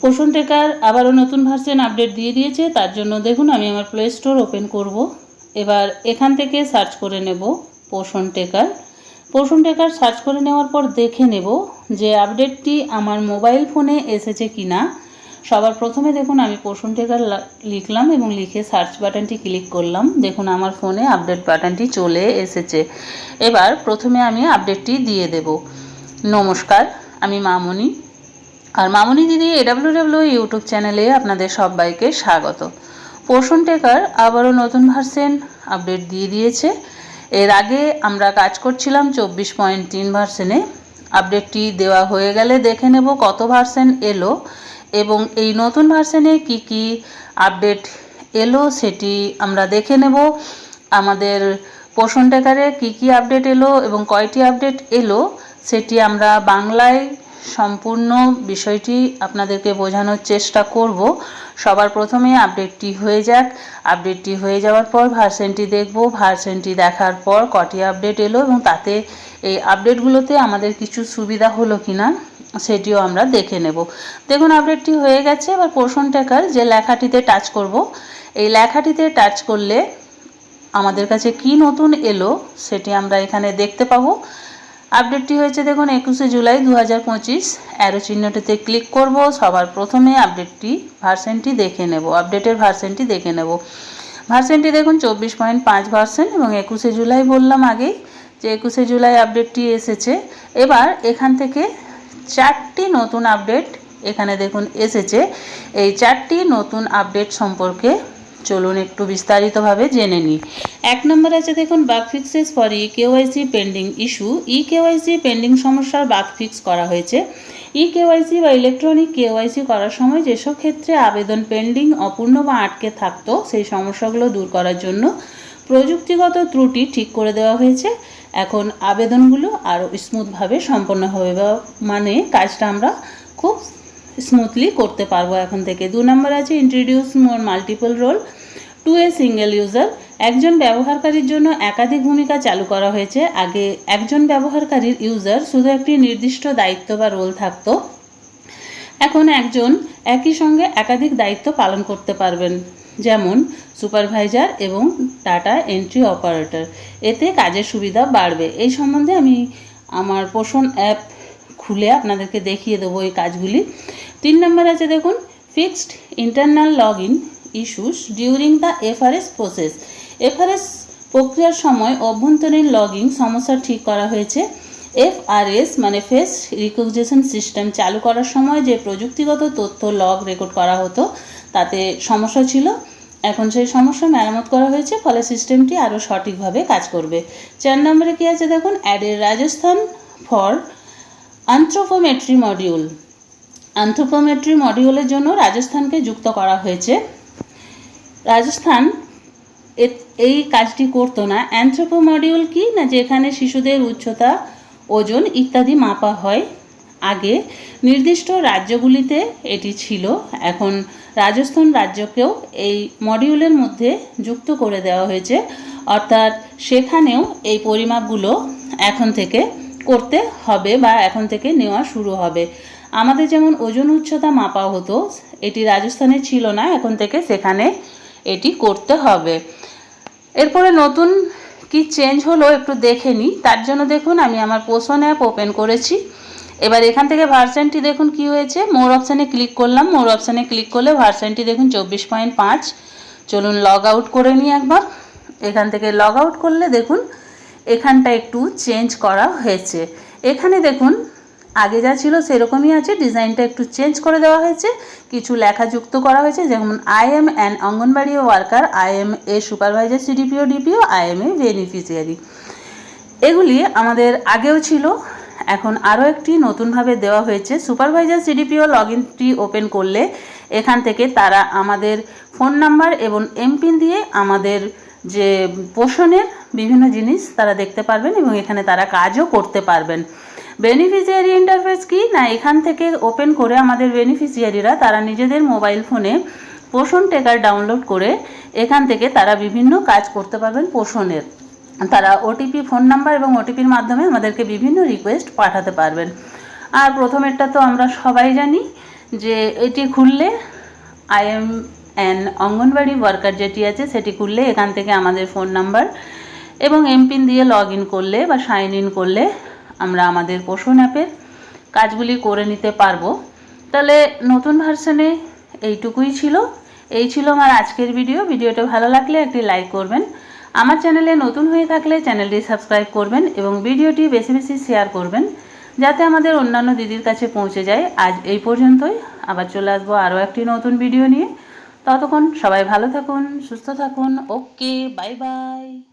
পোষণ টেকার আবারও নতুন ভার্সন আপডেট দিয়ে দিয়েছে, তার জন্য দেখুন আমি আমার প্লে স্টোর ওপেন করব। এবার এখান থেকে সার্চ করে নেব পোষণ টেকার। পোষণ টেকার সার্চ করে নেওয়ার পর দেখে নেব যে আপডেটটি আমার মোবাইল ফোনে এসেছে কি না সবার প্রথমে দেখুন আমি পোষণ টেকার লিখলাম এবং লিখে সার্চ বাটনটি ক্লিক করলাম। দেখুন আমার ফোনে আপডেট বাটনটি চলে এসেছে। এবার প্রথমে আমি আপডেটটি দিয়ে দেব। নমস্কার। আমি মামনি। আর মামনি দিদি এডাব্লিউ ডাব্লিউ ইউটিউব চ্যানেলে আপনাদের সবাইকে স্বাগত। পোষণ টেকার আবারও নতুন ভার্সেন আপডেট দিয়ে দিয়েছে। এর আগে আমরা কাজ করছিলাম চব্বিশ পয়েন্ট তিন ভার্সেনে। আপডেটটি দেওয়া হয়ে গেলে দেখে নেব কত ভার্সেন এলো এবং এই নতুন ভার্সেনে কি কি আপডেট এলো সেটি আমরা দেখে নেব। আমাদের পোষণ টেকারে কী কী আপডেট এলো এবং কয়টি আপডেট এলো সেটি আমরা বাংলায় সম্পূর্ণ বিষয়টি আপনাদেরকে বোঝানোর চেষ্টা করব। সবার প্রথমে আপডেটটি হয়ে যাক। আপডেটটি হয়ে যাওয়ার পর ভার্সেনটি দেখব। ভার্সেনটি দেখার পর কটি আপডেট এলো এবং তাতে এই আপডেটগুলোতে আমাদের কিছু সুবিধা হলো কি না সেটিও আমরা দেখে নেব। দেখুন, আপডেটটি হয়ে গেছে। এবার পোষণ টেকার যে লেখাটিতে টাচ করব, এই লেখাটিতে টাচ করলে আমাদের কাছে কি নতুন এলো সেটি আমরা এখানে দেখতে পাবো। আপডেটটি হয়েছে দেখুন, একুশে জুলাই দু হাজার পঁচিশ। অ্যারো চিহ্নটিতে ক্লিক করব, সবার প্রথমে আপডেটটি, ভার্সেনটি দেখে নেব, আপডেটের ভার্সেনটি দেখে নেব। ভার্সেনটি দেখুন, চব্বিশ পয়েন্ট পাঁচ ভার্সেন এবং একুশে জুলাই বললাম আগেই যে একুশে জুলাই আপডেটটি এসেছে। এবার এখান থেকে চারটি নতুন আপডেট এখানে দেখুন এসেছে। এই চারটি নতুন আপডেট সম্পর্কে চলুন একটু বিস্তারিতভাবে জেনে নিই। এক নম্বর আছে দেখুন bug fixes for e KYC pending issue. E KYC pending সমস্যার বাগ ফিক্স করা হয়েছে। ই কেওয়াইসি বা ইলেকট্রনিক কেওয়াইসি করার সময় যেসব ক্ষেত্রে আবেদন পেন্ডিং, অপূর্ণ বা আটকে থাকতো, সেই সমস্যাগুলো দূর করার জন্য প্রযুক্তিগত ত্রুটি ঠিক করে দেওয়া হয়েছে। এখন আবেদনগুলো আরও স্মুথভাবে সম্পন্ন হবে বা মানে কাজটা আমরা খুব স্মুথলি করতে পারব এখন থেকে। দু নম্বর আছে introduce more multiple role to a single user একজন ব্যবহারকারীর জন্য একাধিক ভূমিকা চালু করা হয়েছে। আগে একজন ব্যবহারকারীর ইউজার শুধু একটি নির্দিষ্ট দায়িত্ব বা রোল থাকতো। এখন একজন একই সঙ্গে একাধিক দায়িত্ব পালন করতে পারবেন। যেমন সুপারভাইজার এবং ডাটা এন্ট্রি অপারেটর এতে কাজের সুবিধা বাড়বে। এই সম্বন্ধে আমি আমার পোষণ অ্যাপ খুলে আপনাদেরকে দেখিয়ে দেবো এই কাজগুলি। তিন নম্বর আছে দেখুন fixed internal log in issues during the FRS process FRS প্রক্রিয়ার সময় অভ্যন্তরীণ লগিং সমস্যা ঠিক করা হয়েছে। এফআরএস মানে ফেস রিকগনিশন সিস্টেম চালু করার সময় যে প্রযুক্তিগত তথ্য লগ রেকর্ড করা হতো, তাতে সমস্যা ছিল। এখন সেই সমস্যা মেরামত করা হয়েছে, ফলে সিস্টেমটি আরও সঠিকভাবে কাজ করবে। চার নম্বরে কী আছে দেখুন added Rajasthan for anthropometry module anthropometry মডিউলের জন্য রাজস্থানকে যুক্ত করা হয়েছে। রাজস্থান এই কাজটি করতো না। অ্যান্থ্রোপো মডিউল কি? না যেখানে শিশুদের উচ্চতা, ওজন ইত্যাদি মাপা হয়। আগে নির্দিষ্ট রাজ্যগুলিতে এটি ছিল। এখন রাজস্থান রাজ্যকেও এই মডিউলের মধ্যে যুক্ত করে দেওয়া হয়েছে। অর্থাৎ সেখানেও এই পরিমাপগুলো এখন থেকে করতে হবে বা এখন থেকে নেওয়া শুরু হবে। আমাদের যেমন ওজন উচ্চতা মাপা হতো, এটি রাজস্থানে ছিল না, এখন থেকে সেখানে এটি করতে হবে। এরপরে নতুন কি চেঞ্জ হলো একটু দেখে নিই। তার জন্য দেখুন, আমি আমার পোষণ অ্যাপ ওপেন করেছি। এবার এখান থেকে ভার্সনটি দেখুন কি হয়েছে। মোর অপশানে ক্লিক করলাম। মোর অপশানে ক্লিক করলে ভার্সনটি দেখুন চব্বিশ পয়েন্ট পাঁচ। চলুন লগ আউট করে নিই একবার। এখান থেকে লগ আউট করলে দেখুন এখানটা একটু চেঞ্জ করা হয়েছে। এখানে দেখুন, আগে যা ছিল সেরকমই আছে, ডিজাইনটা একটু চেঞ্জ করে দেওয়া হয়েছে, কিছু লেখা যুক্ত করা হয়েছে, যেমন I am an Anganwadi worker I am a supervisor CDPO DPO I am a beneficiary এগুলি আমাদের আগেও ছিল, এখন আরও একটি নতুনভাবে দেওয়া হয়েছে। সুপারভাইজার সিডিপিও লগ ইনটি ওপেন করলে এখান থেকে তারা আমাদের ফোন নাম্বার এবং এমপিন দিয়ে আমাদের যে পোষণের বিভিন্ন জিনিস তারা দেখতে পারবেন এবং এখানে তারা কাজও করতে পারবেন। বেনিফিশিয়ারি ইন্টারফেস কি? না, এখান থেকে ওপেন করে আমাদের বেনিফিশিয়ারিরা তারা নিজেদের মোবাইল ফোনে পোষণ টেকার ডাউনলোড করে এখান থেকে তারা বিভিন্ন কাজ করতে পারবেন পোষণের তারা ওটিপি ফোন নাম্বার এবং ওটিপির মাধ্যমে আমাদেরকে বিভিন্ন রিকোয়েস্ট পাঠাতে পারবেন। আর প্রথমেরটা তো আমরা সবাই জানি যে এটি খুললে I am an Anganwadi worker যেটি আছে, সেটি খুললে এখান থেকে আমাদের ফোন নাম্বার এবং এমপিন দিয়ে লগ ইন করলে বা সাইন ইন করলে আমরা আমাদের পোষণ অ্যাপের কাজগুলি করে নিতে পারব। তাহলে নতুন ভার্সনে এইটুকুই ছিল। এই ছিল আমার আজকের ভিডিও ভিডিওটা ভালো লাগলে একটি লাইক করবেন। আমার চ্যানেলে নতুন হয়ে থাকলে চ্যানেলটি সাবস্ক্রাইব করবেন এবং ভিডিওটি বেশি বেশি শেয়ার করবেন, যাতে আমাদের অন্যান্য দিদির কাছে পৌঁছে যায়। আজ এই পর্যন্তই। আবার চলে আসব আরও একটি নতুন ভিডিও নিয়ে। ততক্ষণ সবাই ভালো থাকুন, সুস্থ থাকুন। Okay bye bye